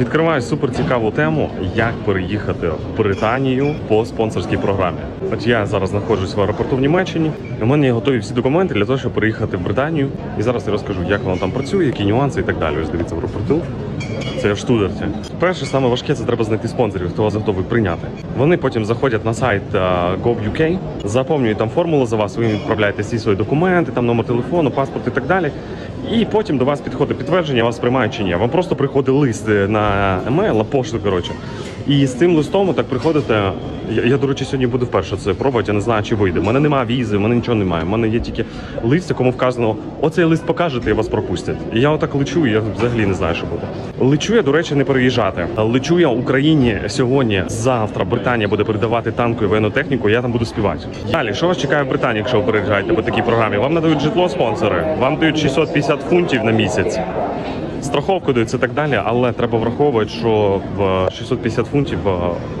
Відкриваю супер цікаву тему, як переїхати в Британію по спонсорській програмі. От я зараз знаходжусь в аеропорту в Німеччині. У мене є готові всі документи для того, щоб переїхати в Британію. І зараз я розкажу, як воно там працює, які нюанси і так далі. Ось дивіться в аеропорту. Це в Штутгарті. Перше, саме важке, це треба знайти спонсорів, хто вас готовий прийняти. Вони потім заходять на сайт е, gov.uk, заповнюють там формулу за вас, ви відправляєте всі свої документи, там номер телефону, паспорт і так далі. І потім до вас підходить підтвердження, вас приймають чи ні. Вам просто приходить лист е, на емейл, на пошту, коротше. І з цим листом так приходите. Я, я, до речі, сьогодні буду вперше це пробувати, я не знаю, чи вийде. У мене немає візи, у мене нічого немає. У мене є тільки лист, якому вказано, оцей лист покажете і вас пропустять. І я отак лечу, я взагалі не знаю, що буде. Лечу я, до речі, не переїжджати. Лечу я Україні сьогодні, завтра Британія буде передавати танку і воєнну техніку, я там буду співати. Далі, що вас чекає в Британії, якщо ви переїжджаєте по такій програмі? Вам надають житло спонсори, вам дають 650 фунтів на місяць. Страховку дають і так далі, але треба враховувати, що в 650 фунтів е,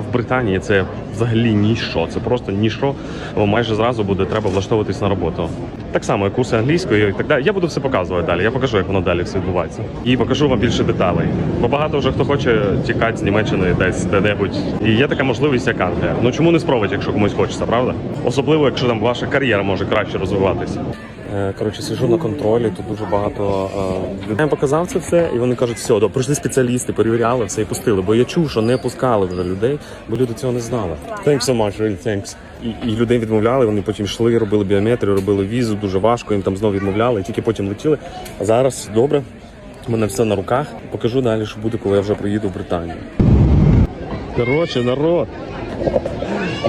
в Британії це взагалі ніщо. Це просто ніщо. Майже зразу буде треба влаштовуватись на роботу. Так само, як курси англійської і так далі. Я буду все показувати далі. Я покажу, як воно далі все відбувається. І покажу вам більше деталей. Бо багато вже хто хоче тікати з Німеччини десь де-небудь. І є така можливість, як Англія. Ну чому не спробувати, якщо комусь хочеться, правда? Особливо, якщо там ваша кар'єра може краще розвиватися. Е, Коротше, сижу на контролі, тут дуже багато е, людей. Я показав це все, і вони кажуть, все, добре, прийшли спеціалісти, перевіряли все і пустили. Бо я чув, що не пускали вже людей, бо люди цього не знали. Thanks so much, really thanks. І, і людей відмовляли, вони потім йшли, робили біометрію, робили візу, дуже важко, їм там знову відмовляли, і тільки потім летіли. А зараз добре, у мене все на руках. Покажу далі, що буде, коли я вже приїду в Британію. Коротше, народ.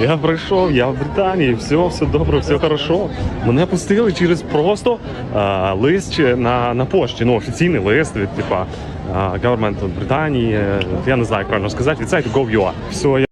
Я прийшов, я в Британії, все, все добре, все хорошо. Мене пустили через просто а, лист на, на пошті. Ну, офіційний лист від типа government Британії. Я не знаю, як правильно сказати, від сайту Gov.ua. Все, я